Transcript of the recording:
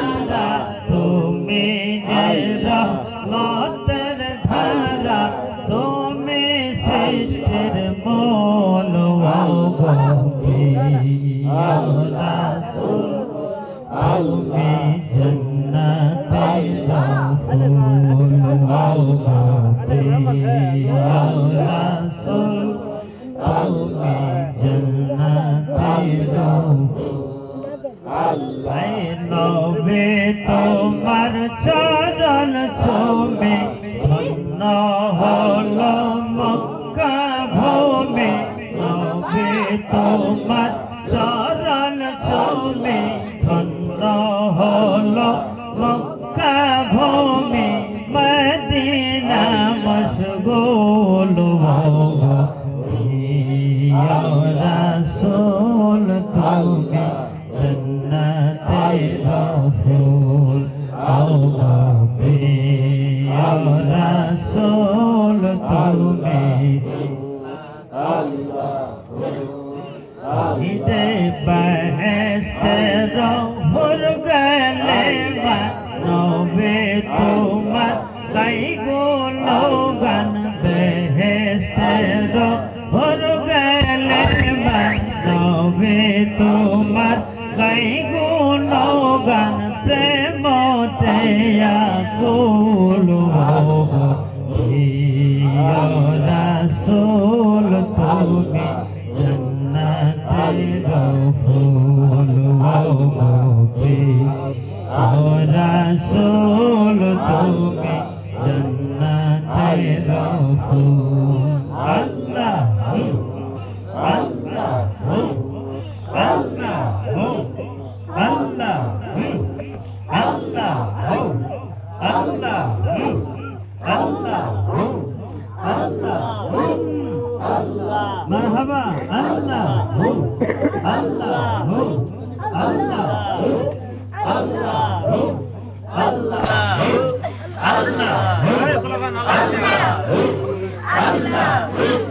আল্লাহ তুমি রহমতের ধারা তুমি সৃষ্টির মূল তুমি জন্নতে নবে চরণ ছুমে ধন্য হল মক্কা ভূমি নবে তোমার চরণ ছুমে ধন্য হল মক্কা ভূমি মদিনা মশগুল রাসূল তুমি জন্নতে রসুল রাসূল তুমি ঈদে বেহেশতে রহুর গলে নবে তোমার গাই গোলো গান বেহেশতে রহুর গলে নবে তোমার গাই গোলো গান يقول يا رسول تومي جنة الغفور وغفي يا رسول تومي جنة الغفور আল্লাহ হো আল্লাহ হো আল্লাহ হো আল্লাহ হো আল্লাহ মারহাবা আল্লাহ হো আল্লাহ হো আল্লাহ হো আল্লাহ হো আল্লাহ হো আল্লাহ হো আল্লাহ হো আল্লাহ হো